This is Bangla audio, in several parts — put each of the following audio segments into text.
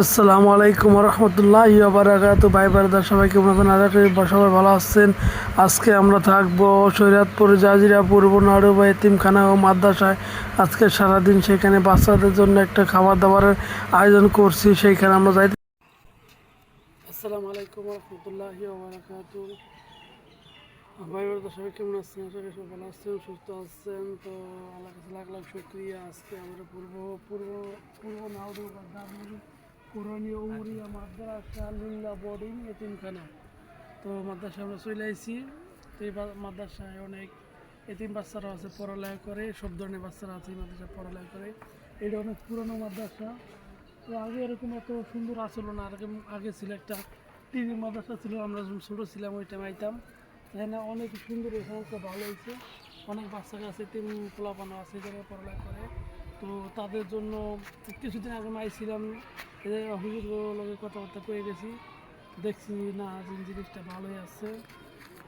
আসসালামু আলাইকুম রহমতুল্লাহ বারাকাত ভাই বারাদার সবাই কেমন আছেন? সবাই ভালো আছেন। আজকে আমরা থাকব শরীয়তপুর, জাজিরা, পূর্ব নাড়ুবা, এতিমখানা ও মাদ্রাসায়। আজকে সারাদিন সেখানে বাচ্চাদের জন্য একটা খাবার দাবারের আয়োজন করছি, সেইখানে আমরা যাই। আসসালামু আলাইকুম রহমতুল্লাহ বারাকাত ভাই বারাদার সবাই কেমন আছেন? আশা করি ভালো আছেন, সুস্থ আছেন। তো আল্লাহ লাখ লাখ শুক্রিয়া। আজকে আমরা পূর্ব পূর্ব পূর্ব নাড়ুবা কোরআনীয় উমরিয়া মাদ্রাসা লিল্লা বোর্ডিং এতিমখানা। তো মাদ্রাসা আমরা চলে আসছি তো এই মাদ্রাসায় অনেক এতিম বাচ্চারা আছে, পড়ালেখা করে, সব ধরনের বাচ্চারা আছে এই মাদ্রাসায় পড়ালেখা করে। এটা অনেক পুরনো মাদ্রাসা। তো আগে এরকম এত সুন্দর না, আগে আগে ছিল একটা টিভি মাদ্রাসা ছিল, আমরা যখন ছোটো ছিলাম ওই টাইম আইতাম। এখানে অনেক সুন্দর এখানে ভালো হয়েছে। অনেক বাচ্চা কাছে তিন পোলাপানো আছে যারা পড়ালেখা করে। তো তাদের জন্য কিছুদিন আগে মাইছিলাম হুজুর কথাবার্তা কয়ে গেছি। দেখছি না জিনিসটা ভালোই আছে।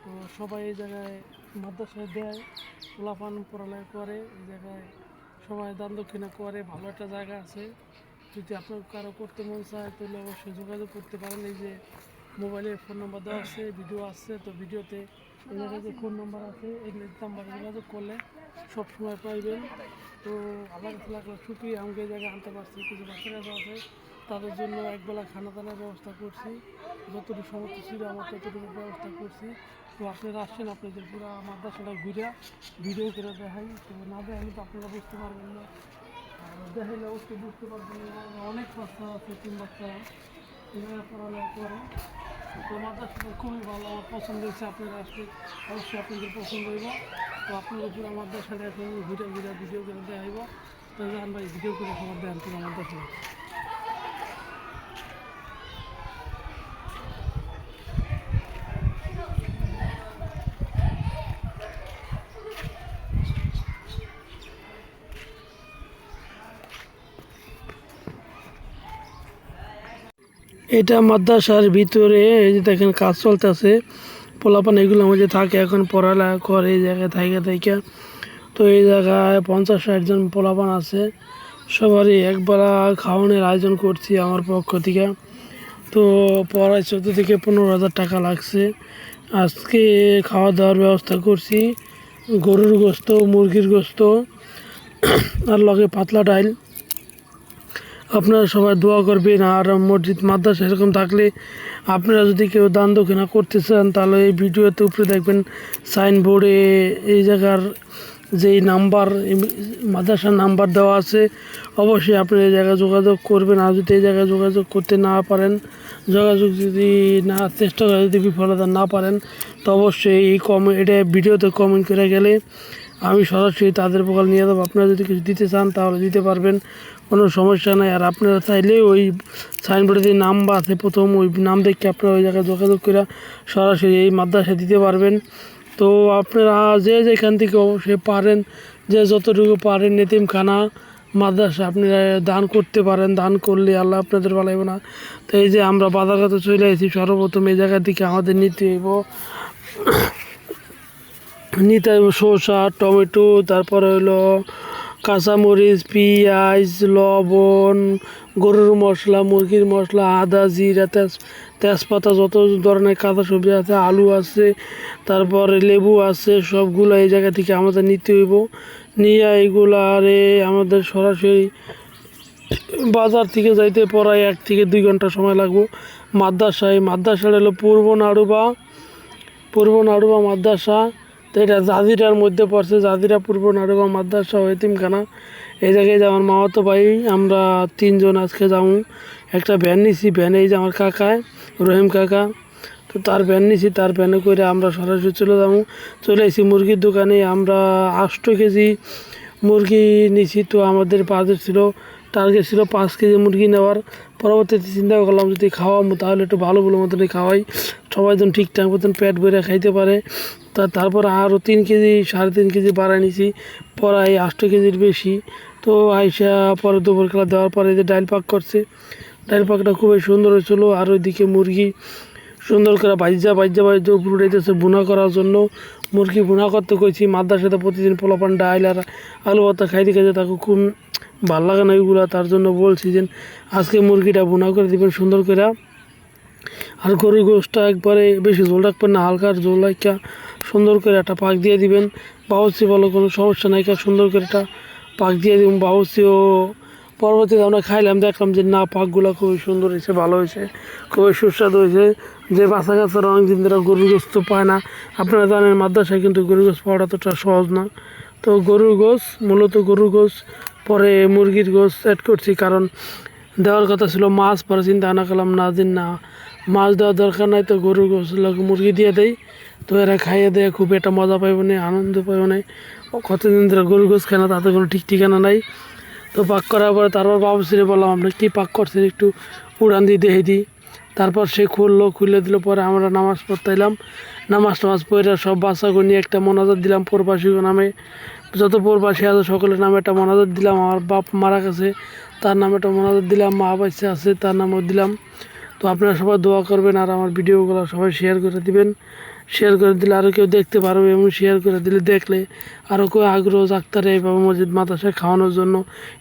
তো সবাই এই জায়গায় মাদ্রাসায় দেয় পোলাপান পড়ালেখা করে, এই জায়গায় সবাই দান দক্ষিণা করে, ভালো একটা জায়গা আছে। যদি আপনার কারও করতে মন চায়, তাহলে অবশ্যই যোগাযোগ করতে পারেন। এই যে মোবাইলে ফোন নাম্বার দেওয়া আছে, ভিডিও আছে, তো ভিডিওতে জায়গায় যে ফোন নাম্বার আছে, এই নাম্বারে যোগাযোগ করলে সব সময় পাইবেন। তো আবার লাগল শুকিয়ে আমাকে এই জায়গায় আনতে পারছি, কিছু বাচ্চা কাছে আছে। তাদের জন্য একবেলা খানা দানার ব্যবস্থা করছি। যতটুকু সমর্থ ছিল আমার ততটুকু ব্যবস্থা করছি। তো আপনারা আসছেন, আপনাদের পুরো মাদ্রাসাটা ঘুরে ভিডিও করে দেখাই। তো না দেখালে তো আপনারা বুঝতে পারবেন না। দেখাইলে অবশ্যই বুঝতে পারবেন না অনেক বাচ্চা আছে, তিন বাচ্চা মাদ্রাসাটা খুবই ভালো, আমার পছন্দ হয়েছে আপনারা আসলে অবশ্যই আপনাদের পছন্দ হইব। তো আপনাদের পুরো মাদ্রাসাটা এখন ঘুরে ঘুরে ভিডিও করে দেখাইব। তো ভাই, ভিডিও করে দেন পুরো মাদ্রাসা এটা মাদ্রাসার ভিতরে, এই যে দেখেন কাজ চলতেছে, পোলাপান এগুলো মধ্যে থাকে এখন পড়ালেখা করে, এই জায়গায় থাকে থাকে তো এই জায়গায় পঞ্চাশ ষাট জন পোলাপান আছে, সবারই একবেলা খাওয়ানোর আয়োজন করছি আমার পক্ষ থেকে। তো পড়ায় চোদ্দ থেকে পনেরো হাজার টাকা লাগছে। আজকে খাওয়া দাওয়ার ব্যবস্থা করছি, গরুর গোস্ত, মুরগির গোস্ত, আর লগে পাতলা ডাইল। আপনারা সবাই দোয়া করবেন, আর মসজিদ, মাদ্রাসা এরকম থাকলে আপনারা যদি কেউ দান দক্ষিণা করতে চান, তাহলে এই ভিডিওতে উপরে দেখবেন সাইনবোর্ডে এই জায়গার যেই নাম্বার মাদ্রাসার নাম্বার দেওয়া আছে। অবশ্যই আপনি এই জায়গায় যোগাযোগ করবেন, আর যদি এই জায়গায় যোগাযোগ করতে না পারেন, যোগাযোগ যদি না, চেষ্টা করে যদি বিফলতা না পারেন, তো অবশ্যই এই কম, এটা ভিডিওতে কমেন্ট করে গেলে আমি সরাসরি তাদের বকাল নিয়ে যাব। আপনারা যদি কিছু দিতে চান তাহলে দিতে পারবেন, কোনো সমস্যা নাই। আর আপনারা চাইলে ওই সাইনবোর্ডে যে নাম বা আছে, প্রথম ওই নাম দেখে আপনারা ওই জায়গায় যোগাযোগ করে সরাসরি এই মাদ্রাসায় দিতে পারবেন। তো আপনারা যে যেখান থেকে অবশ্যই পারেন, যে যতটুকু পারেন এতিমখানা মাদ্রাসা আপনারা দান করতে পারেন। দান করলে আল্লাহ আপনাদের ভালাইব না। তো এই যে আমরা বাজারঘাটে চলে এসেছি, সর্বপ্রথম এই জায়গা থেকে আমাদের নিতে হইব। নিতে শসা, টমেটো, তারপরে হলো কাঁচামরিচ, পেঁয়াজ, লবণ, গরুর মশলা, মুরগির মশলা, আদা, জিরা, তেজ, তেজপাতা, যত ধরনের কাঁচা সবজি আছে, আলু আছে, তারপরে লেবু আছে, সবগুলো এই জায়গা থেকে আমাদের নিতে হইব। নিয়ে এইগুলো আরে আমাদের সরাসরি বাজার থেকে যাইতে পড়ায় এক থেকে দুই ঘণ্টা সময় লাগবো। মাদ্রাসায় মাদ্রাসাটা হলো পূর্ব নাড়ুবা পূর্ব নাড়ুবা মাদ্রাসা। তো এটা জাজিরার মধ্যে পড়ছে, জাজিরা পূর্ব নাড়ুবা মাদ্রাসা ও এই জায়গায় যে আমার মামাতো ভাই, আমরা তিনজন আজকে যাব। একটা ভ্যান নিছি ভ্যানে এই যে আমার কাকায় রহিম কাকা। তো তার ভ্যান নিছি, তার ভ্যানে করে আমরা সরাসরি চলে যাব। চলে এসেছি মুরগির দোকানে আমরা আটশো কেজি মুরগি নিছি, তো আমাদের বাজেট ছিল টার্গেট ছিল পাঁচ কেজি মুরগি নেওয়ার। পরবর্তীতে চিন্তা করলাম যদি খাওয়াবো তাহলে একটু ভালো ভালো মতনই খাওয়াই। সবাই যেন ঠিকঠাক মতন পেট ভরে খাইতে পারে। তা তারপর আরও তিন কেজি, সাড়ে তিন কেজি বাড়াই নিছি। পরাই আটশো কেজির বেশি। তো আইসা পরে দুপুর খেলা দেওয়ার পরে যে ডাইল পাক করছে। ডাইল পাকটা খুবই সুন্দর হয়েছিল। আর ওইদিকে মুরগি সুন্দর করে বাইজা বাইজা বাইজা উপরে উঠাইতেছে, বুনা করার জন্য। মুরগি ভুনা করতে কইছি মাদ্রার সাথে প্রতিদিন পোলাপান ডাইল আর আলু ভর্তা খাইতে খাইতে তাকে খুব ভালো লাগে না ওইগুলো, তার জন্য বলছি যে আজকে মুরগিটা ভুনা করে দিবেন সুন্দর করে। আর গরুর গোষ্ঠটা একবারে বেশি ঝোল রাখবেন না, হালকা ঝোল রাখা সুন্দর করে একটা পাক দিয়ে দিবেন। বাউসি বলো কোনো সমস্যা নাই সুন্দর করে একটা পাক দিয়ে দিবেন। বাউসিও পরবর্তীতে আমরা খাইলাম, দেখলাম যে না, পাকগুলো খুবই সুন্দর হয়েছে, ভালো হয়েছে, খুবই সুস্বাদু হয়েছে। যে বাচ্চা কাচ্চারা অনেকদিন ধরে গরুর গোস্ত পায় না। আপনারা জানেন মাদ্রাসায় কিন্তু গরুর গোস্ত পাওয়াটা অতটা সহজ না। তো গরুর গোস মূলত গরুর গোস পরে মুরগির গোস অ্যাড করছি কারণ দেওয়ার কথা ছিল মাছ, পরে চিন্তা ভাবনা করলাম, না, দিন না, মাছ দেওয়ার দরকার নাই তো গরুর গোস মুরগি দিয়ে দেয় তো এরা খাইয়ে দেয় খুব একটা মজা পাইব না, আনন্দ পাইব না। কতদিন ধরে গরুর গোস খায় না, তাতে কোনো ঠিক ঠিকানা নাই। তো পাক করার পরে তারপর বাবু বললাম, আপনি কী পাক করছেন? একটু উড়ান দিয়ে দেখে দিই। তারপর সে খুললো, খুলে দিল, পরে আমরা নামাজ পড়তে এলাম নামাজ টামাজ পড়ে সব বাচ্চাগুলো নিয়ে একটা মনাজাত দিলাম, প্রবাসী নামে। যত প্রবাসী আছে সকলের নামে একটা মনাজাত দিলাম। আমার বাপ মারা গেছে, তার নামে একটা মনাজাত দিলাম। মা বাচ্চা আছে, তার নামও দিলাম। তো আপনারা সবাই দোয়া করবেন আর আমার ভিডিওগুলো সবাই শেয়ার করে দিবেন। শেয়ার করে দিলে আরও কেউ দেখতে পারবে এবং শেয়ার করে দিলে দেখলে আরও কেউ আগ্রহ জাগতারে এইভাবে মসজিদ মাদ্রাসায় খাওয়ানোর জন্য,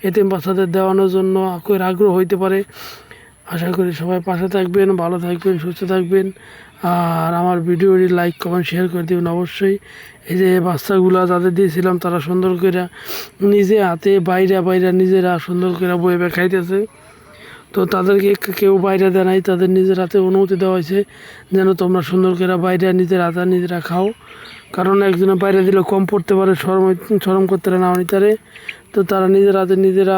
এতিম বাচ্চাদের দেওয়ানোর জন্য কেউ আগ্রহ হইতে পারে। আশা করি সবাই পাশে থাকবেন, ভালো থাকবেন, সুস্থ থাকবেন। আর আমার ভিডিওটি লাইক কমেন্ট শেয়ার করে দেবেন অবশ্যই। এই যে বাচ্চাগুলো যাদের দিয়েছিলাম তারা সুন্দর করে নিজে হাতে বাইরে বাইরে নিজেরা সুন্দর করে বয়ে খাইতেছে। তো তাদেরকে কেউ বাইরে দেয় নাই, তাদের নিজের হাতে অনুমতি দেওয়া হয়েছে যেন তোমরা সুন্দর করে বাইরে নিজের হাতে নিজেরা খাও। কারণ একজনের বাইরে দিলে কম পড়তে পারে, শরম শরম করতে না অনিতারে। তো তারা নিজের হাতে নিজেরা